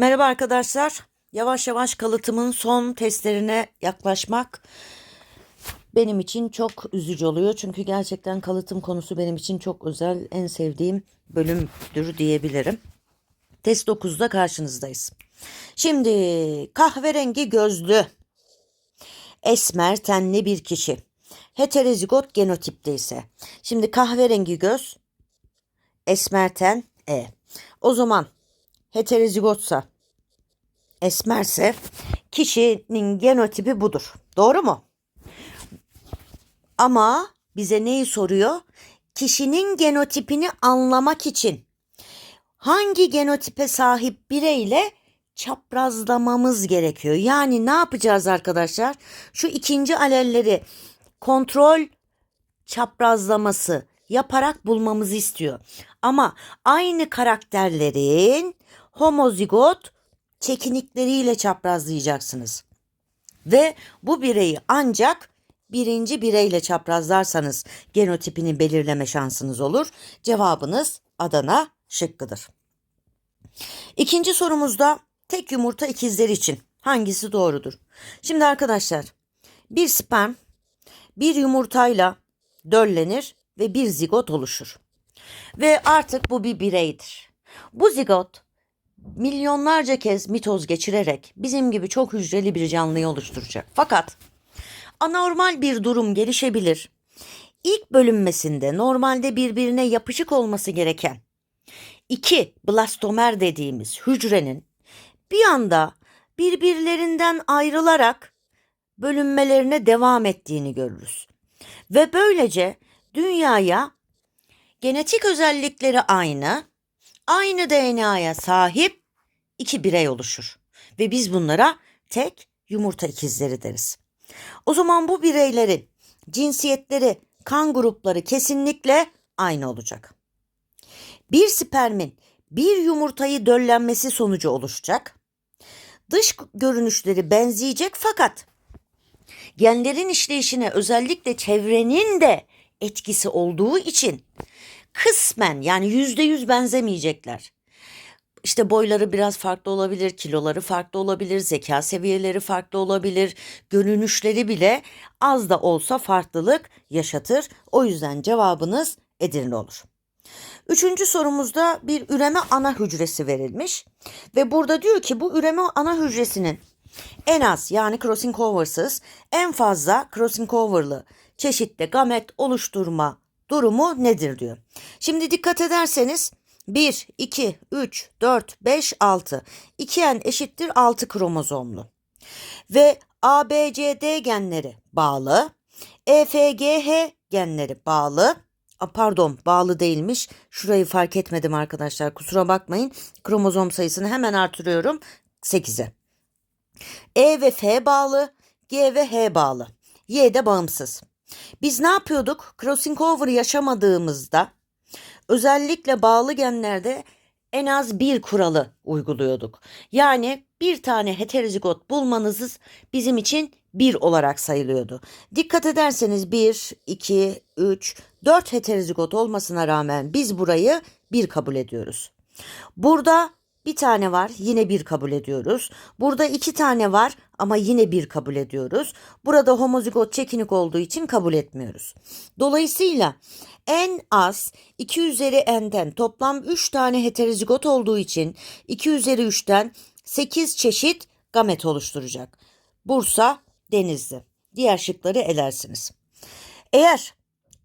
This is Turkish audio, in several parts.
Merhaba arkadaşlar. Yavaş yavaş kalıtımın son testlerine yaklaşmak benim için çok üzücü oluyor. Çünkü gerçekten kalıtım konusu benim için çok özel, en sevdiğim bölümdür diyebilirim. Test 9'da karşınızdayız. Şimdi kahverengi gözlü, esmer tenli bir kişi. Heterozigot genotipte ise. Şimdi kahverengi göz, esmer ten, E. O zaman heterozigotsa, esmerse kişinin genotipi budur. Doğru mu? Ama bize neyi soruyor? Kişinin genotipini anlamak için hangi genotipe sahip bireyle çaprazlamamız gerekiyor. Yani ne yapacağız arkadaşlar? Şu ikinci alelleri kontrol çaprazlaması yaparak bulmamızı istiyor. Ama aynı karakterlerin homozigot çekinikleriyle çaprazlayacaksınız. Ve bu bireyi ancak birinci bireyle çaprazlarsanız genotipini belirleme şansınız olur. Cevabınız Adana şıkkıdır. İkinci sorumuzda tek yumurta ikizleri için hangisi doğrudur? Şimdi arkadaşlar bir sperm bir yumurtayla döllenir ve bir zigot oluşur. Ve artık bu bir bireydir. Bu zigot milyonlarca kez mitoz geçirerek bizim gibi çok hücreli bir canlıyı oluşturacak. Fakat anormal bir durum gelişebilir. İlk bölünmesinde normalde birbirine yapışık olması gereken iki blastomer dediğimiz hücrenin bir anda birbirlerinden ayrılarak bölünmelerine devam ettiğini görürüz. Ve böylece dünyaya genetik özellikleri aynı, aynı DNA'ya sahip iki birey oluşur. Ve biz bunlara tek yumurta ikizleri deriz. O zaman bu bireylerin cinsiyetleri, kan grupları kesinlikle aynı olacak. Bir spermin bir yumurtayı döllenmesi sonucu oluşacak. Dış görünüşleri benzeyecek fakat genlerin işleyişine özellikle çevrenin de etkisi olduğu için kısmen yani yüzde yüz benzemeyecekler. İşte boyları biraz farklı olabilir, kiloları farklı olabilir, zeka seviyeleri farklı olabilir, görünüşleri bile az da olsa farklılık yaşatır. O yüzden cevabınız Edirne olur. Üçüncü sorumuzda bir üreme ana hücresi verilmiş ve burada diyor ki bu üreme ana hücresinin en az yani crossing over'sız en fazla crossing over'lı çeşitli gamet oluşturma durumu nedir diyor. Şimdi dikkat ederseniz 1, 2, 3, 4, 5, 6. 2n eşittir 6 kromozomlu. Ve ABCD genleri bağlı. EFGH genleri bağlı. Pardon bağlı değilmiş. Şurayı fark etmedim arkadaşlar. Kusura bakmayın. Kromozom sayısını hemen artırıyorum. 8'e. E ve F bağlı. G ve H bağlı. Y de bağımsız. Biz ne yapıyorduk? Crossing over yaşamadığımızda özellikle bağlı genlerde en az bir kuralı uyguluyorduk. Yani bir tane heterozigot bulmanız bizim için bir olarak sayılıyordu. Dikkat ederseniz 1, 2, 3, 4 heterozigot olmasına rağmen biz burayı bir kabul ediyoruz. Burada bir tane var yine bir kabul ediyoruz. Burada iki tane var ama yine bir kabul ediyoruz. Burada homozigot çekinik olduğu için kabul etmiyoruz. Dolayısıyla en az 2 üzeri n'den toplam 3 tane heterozigot olduğu için 2 üzeri 3'ten 8 çeşit gamet oluşturacak. Bursa, Denizli. Diğer şıkları elersiniz. Eğer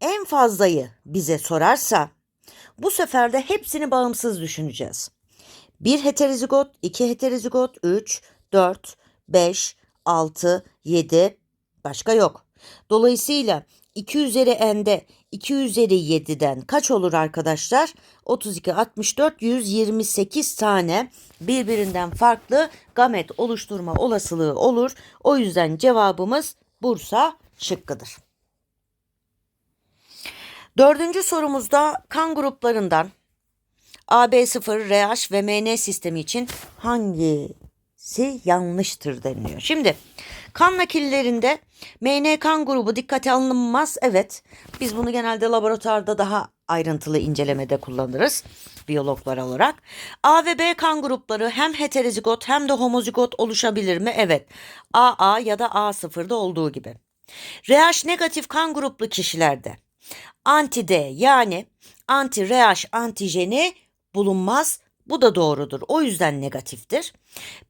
en fazlayı bize sorarsa bu sefer de hepsini bağımsız düşüneceğiz. 1 heterozigot, 2 heterozigot, 3, 4, 5, 6, 7 başka yok. Dolayısıyla 2 üzeri n'de 2 üzeri 7'den kaç olur arkadaşlar? 32, 64, 128 tane birbirinden farklı gamet oluşturma olasılığı olur. O yüzden cevabımız Bursa şıkkıdır. Dördüncü sorumuzda kan gruplarından AB0, RH ve MN sistemi için hangisi yanlıştır deniliyor. Şimdi kan nakillerinde MN kan grubu dikkate alınmaz. Evet biz bunu genelde laboratuvarda daha ayrıntılı incelemede kullanırız biyologlar olarak. A ve B kan grupları hem heterozigot hem de homozigot oluşabilir mi? Evet. AA ya da A0'da olduğu gibi. RH negatif kan gruplu kişilerde anti D yani anti RH antijeni bulunmaz. Bu da doğrudur. O yüzden negatiftir.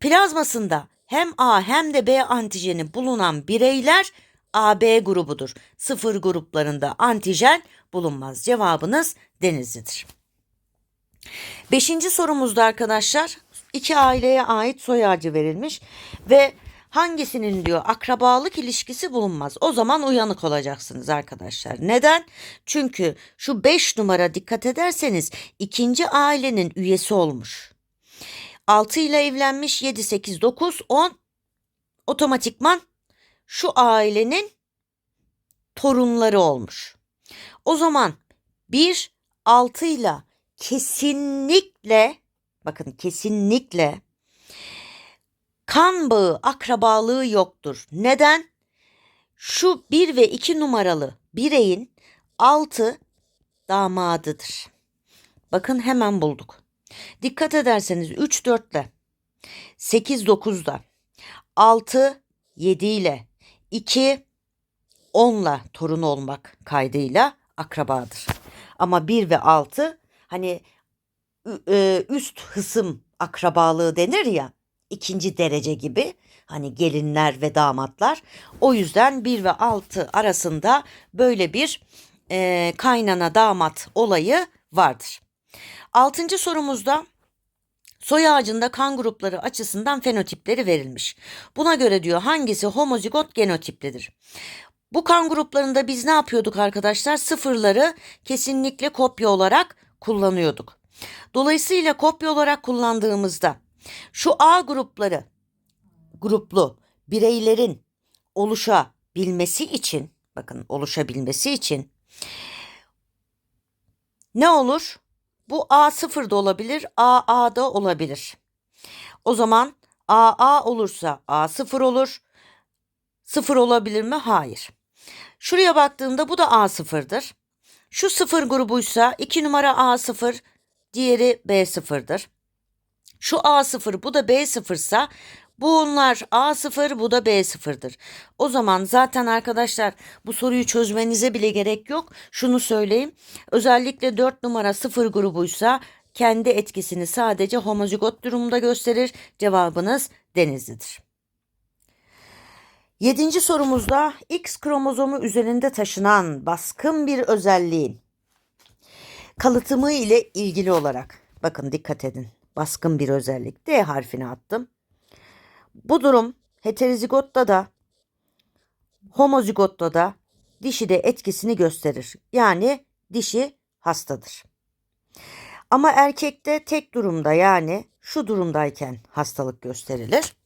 Plazmasında hem A hem de B antijeni bulunan bireyler AB grubudur. Sıfır gruplarında antijen bulunmaz. Cevabınız Denizli'dir. Beşinci sorumuzda arkadaşlar iki aileye ait soy ağacı verilmiş ve hangisinin diyor akrabalık ilişkisi bulunmaz. O zaman uyanık olacaksınız arkadaşlar. Neden? Çünkü şu 5 numara dikkat ederseniz ikinci ailenin üyesi olmuş. 6 ile evlenmiş 7, 8, 9, 10 otomatikman şu ailenin torunları olmuş. O zaman 1 6 ile kesinlikle bakın kesinlikle kan bağı akrabalığı yoktur. Neden? Şu 1 ve 2 numaralı bireyin 6 damadıdır. Bakın hemen bulduk. Dikkat ederseniz 3 4 ile 8 9'da 6 7 ile 2 10'la torun olmak kaydıyla akrabadır. Ama 1 ve 6 hani e, üst hısım akrabalığı denir ya ikinci derece gibi hani gelinler ve damatlar o yüzden 1 ve 6 arasında böyle bir e, kaynana damat olayı vardır. Altıncı sorumuzda soy ağacında kan grupları açısından fenotipleri verilmiş. Buna göre diyor hangisi homozigot genotiplidir? Bu kan gruplarında biz ne yapıyorduk arkadaşlar? Sıfırları kesinlikle kopya olarak kullanıyorduk. Dolayısıyla kopya olarak kullandığımızda şu A grupları gruplu bireylerin oluşabilmesi için bakın oluşabilmesi için ne olur? Bu A0 da olabilir, AA da olabilir. O zaman AA olursa A0 olur. 0 olabilir mi? Hayır. Şuraya baktığımda bu da A0'dır. Şu 0 grubuysa 2 numara A0, diğeri B0'dır. Şu A0 bu da B0 ise bunlar A0 bu da B0'dır. O zaman zaten arkadaşlar bu soruyu çözmenize bile gerek yok. Şunu söyleyeyim. Özellikle 4 numara 0 grubuysa kendi etkisini sadece homozigot durumda gösterir. Cevabınız Denizli'dir. Yedinci sorumuzda X kromozomu üzerinde taşınan baskın bir özelliğin kalıtımı ile ilgili olarak bakın dikkat edin baskın bir özellik D harfini attım. Bu durum heterozigotta da homozigotta da dişi de etkisini gösterir. Yani dişi hastadır. Ama erkekte tek durumda yani şu durumdayken hastalık gösterilir.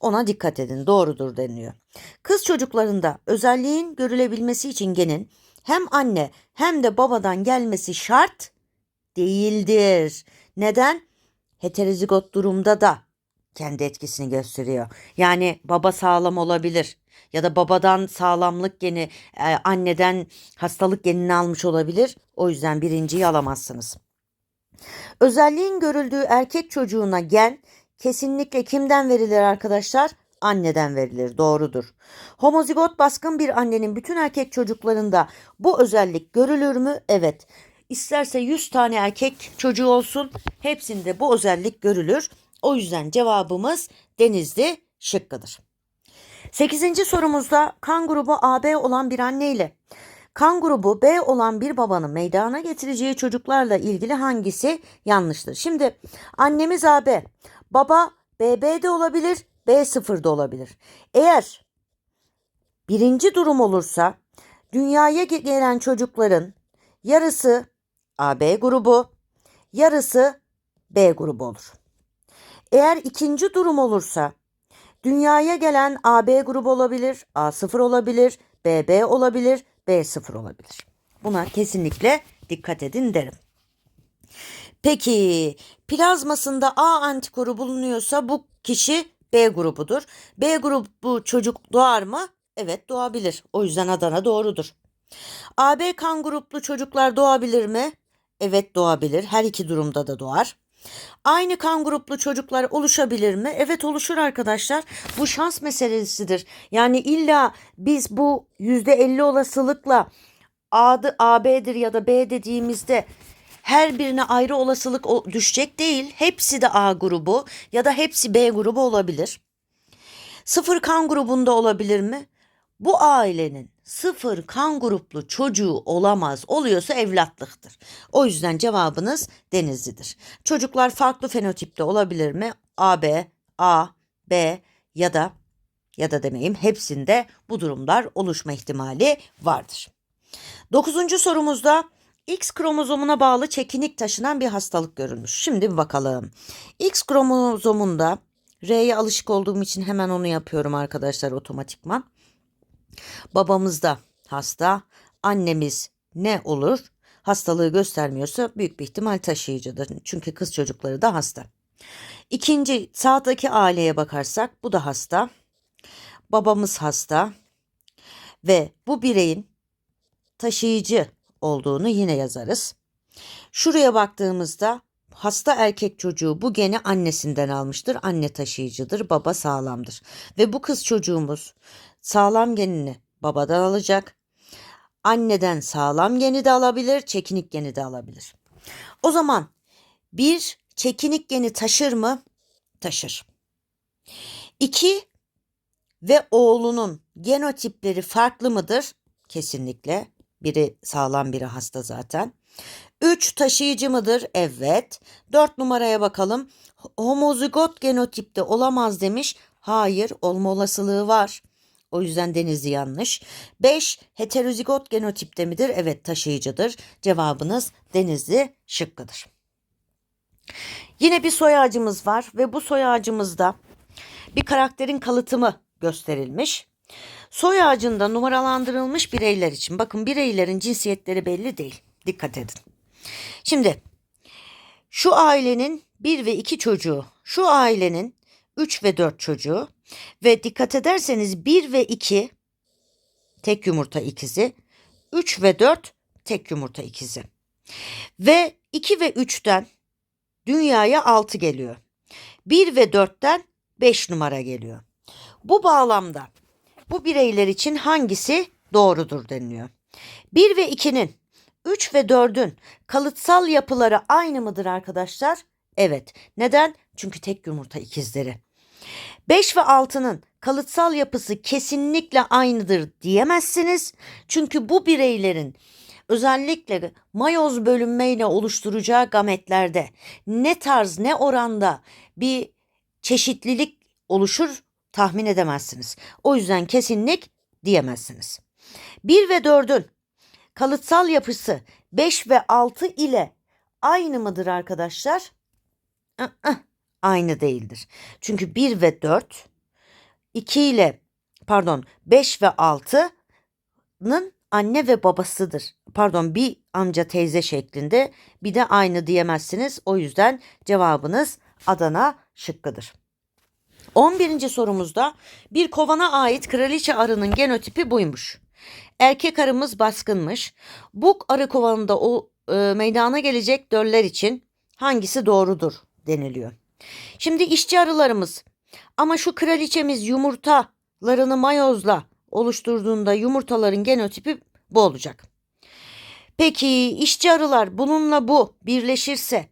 Ona dikkat edin doğrudur deniliyor. Kız çocuklarında özelliğin görülebilmesi için genin hem anne hem de babadan gelmesi şart değildir. Neden? Heterozigot durumda da kendi etkisini gösteriyor. Yani baba sağlam olabilir ya da babadan sağlamlık geni, e, anneden hastalık genini almış olabilir. O yüzden birinciyi alamazsınız. Özelliğin görüldüğü erkek çocuğuna gen kesinlikle kimden verilir arkadaşlar? Anneden verilir. Doğrudur. Homozigot baskın bir annenin bütün erkek çocuklarında bu özellik görülür mü? Evet. İsterse 100 tane erkek çocuğu olsun hepsinde bu özellik görülür. O yüzden cevabımız Denizli şıkkıdır. 8. sorumuzda kan grubu AB olan bir anne ile kan grubu B olan bir babanın meydana getireceği çocuklarla ilgili hangisi yanlıştır? Şimdi annemiz AB, baba BB de olabilir, B0 da olabilir. Eğer birinci durum olursa dünyaya ge- gelen çocukların yarısı AB grubu, yarısı B grubu olur. Eğer ikinci durum olursa dünyaya gelen AB grubu olabilir, A0 olabilir, BB olabilir, B0 olabilir. Buna kesinlikle dikkat edin derim. Peki plazmasında A antikoru bulunuyorsa bu kişi B grubudur. B grubu çocuk doğar mı? Evet doğabilir. O yüzden Adana doğrudur. AB kan gruplu çocuklar doğabilir mi? Evet doğabilir. Her iki durumda da doğar. Aynı kan gruplu çocuklar oluşabilir mi? Evet oluşur arkadaşlar. Bu şans meselesidir. Yani illa biz bu %50 olasılıkla A'dı AB'dir ya da B dediğimizde her birine ayrı olasılık düşecek değil. Hepsi de A grubu ya da hepsi B grubu olabilir. Sıfır kan grubunda olabilir mi? Bu ailenin sıfır kan gruplu çocuğu olamaz. Oluyorsa evlatlıktır. O yüzden cevabınız Denizli'dir. Çocuklar farklı fenotipte olabilir mi? AB, A, B ya da ya da demeyeyim hepsinde bu durumlar oluşma ihtimali vardır. Dokuzuncu sorumuzda X kromozomuna bağlı çekinik taşınan bir hastalık görülmüş. Şimdi bir bakalım. X kromozomunda R'ye alışık olduğum için hemen onu yapıyorum arkadaşlar otomatikman. Babamız da hasta, annemiz ne olur? Hastalığı göstermiyorsa büyük bir ihtimal taşıyıcıdır. Çünkü kız çocukları da hasta. İkinci sağdaki aileye bakarsak bu da hasta. Babamız hasta ve bu bireyin taşıyıcı olduğunu yine yazarız. Şuraya baktığımızda hasta erkek çocuğu bu geni annesinden almıştır. Anne taşıyıcıdır, baba sağlamdır. Ve bu kız çocuğumuz sağlam genini babadan alacak. Anneden sağlam geni de alabilir, çekinik geni de alabilir. O zaman bir çekinik geni taşır mı? Taşır. İki ve oğlunun genotipleri farklı mıdır? Kesinlikle. Biri sağlam biri hasta zaten. 3 taşıyıcı mıdır? Evet. 4 numaraya bakalım. Homozigot genotipte olamaz demiş. Hayır, olma olasılığı var. O yüzden Denizli yanlış. 5 heterozigot genotipte midir? Evet, taşıyıcıdır. Cevabınız Denizli şıkkıdır. Yine bir soy ağacımız var ve bu soy ağacımızda bir karakterin kalıtımı gösterilmiş. Soy ağacında numaralandırılmış bireyler için bakın bireylerin cinsiyetleri belli değil. Dikkat edin. Şimdi şu ailenin 1 ve 2 çocuğu, şu ailenin 3 ve 4 çocuğu ve dikkat ederseniz 1 ve 2 tek yumurta ikizi, 3 ve 4 tek yumurta ikizi. Ve 2 ve 3'ten dünyaya 6 geliyor. 1 ve 4'ten 5 numara geliyor. Bu bağlamda bu bireyler için hangisi doğrudur deniliyor. 1 ve 2'nin 3 ve 4'ün kalıtsal yapıları aynı mıdır arkadaşlar? Evet. Neden? Çünkü tek yumurta ikizleri. 5 ve 6'nın kalıtsal yapısı kesinlikle aynıdır diyemezsiniz. Çünkü bu bireylerin özellikle mayoz bölünmeyle oluşturacağı gametlerde ne tarz ne oranda bir çeşitlilik oluşur tahmin edemezsiniz. O yüzden kesinlik diyemezsiniz. 1 ve 4'ün kalıtsal yapısı 5 ve 6 ile aynı mıdır arkadaşlar? Ih, Aynı değildir. Çünkü 1 ve 4 2 ile pardon 5 ve 6'nın anne ve babasıdır. Pardon bir amca teyze şeklinde bir de aynı diyemezsiniz. O yüzden cevabınız Adana şıkkıdır. 11. sorumuzda bir kovana ait kraliçe arının genotipi buymuş. Erkek arımız baskınmış. Bu arı kovanında o e, meydana gelecek döller için hangisi doğrudur deniliyor. Şimdi işçi arılarımız ama şu kraliçemiz yumurtalarını mayozla oluşturduğunda yumurtaların genotipi bu olacak. Peki işçi arılar bununla bu birleşirse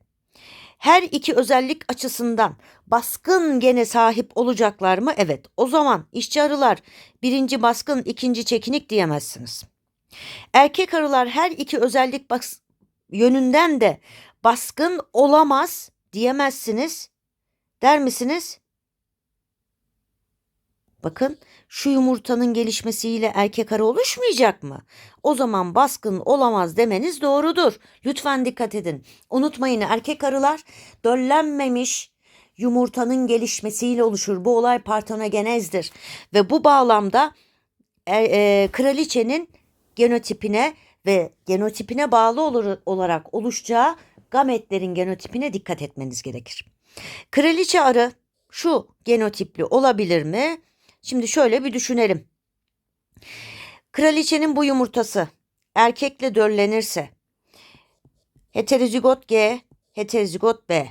her iki özellik açısından baskın gene sahip olacaklar mı? Evet. O zaman işçi arılar birinci baskın, ikinci çekinik diyemezsiniz. Erkek arılar her iki özellik yönünden de baskın olamaz diyemezsiniz. Der misiniz? Bakın şu yumurtanın gelişmesiyle erkek arı oluşmayacak mı? O zaman baskın olamaz demeniz doğrudur. Lütfen dikkat edin. Unutmayın erkek arılar döllenmemiş yumurtanın gelişmesiyle oluşur. Bu olay partenogenezdir. Ve bu bağlamda e, e, kraliçenin genotipine ve genotipine bağlı olur, olarak oluşacağı gametlerin genotipine dikkat etmeniz gerekir. Kraliçe arı şu genotipli olabilir mi? Şimdi şöyle bir düşünelim. Kraliçenin bu yumurtası erkekle döllenirse heterozigot G, heterozigot B.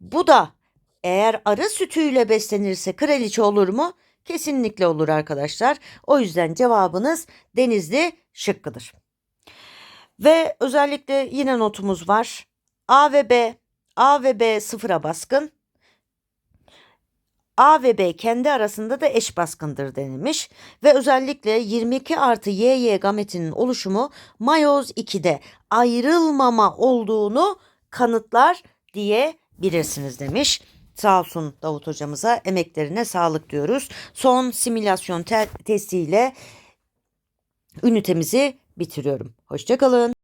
Bu da eğer arı sütüyle beslenirse kraliçe olur mu? Kesinlikle olur arkadaşlar. O yüzden cevabınız denizli şıkkıdır. Ve özellikle yine notumuz var. A ve B, A ve B sıfıra baskın. A ve B kendi arasında da eş baskındır denilmiş ve özellikle 22 artı YY gametinin oluşumu mayoz 2'de ayrılmama olduğunu kanıtlar diyebilirsiniz demiş. Sağ olsun Davut hocamıza emeklerine sağlık diyoruz. Son simülasyon te- testiyle ünitemizi bitiriyorum. Hoşçakalın.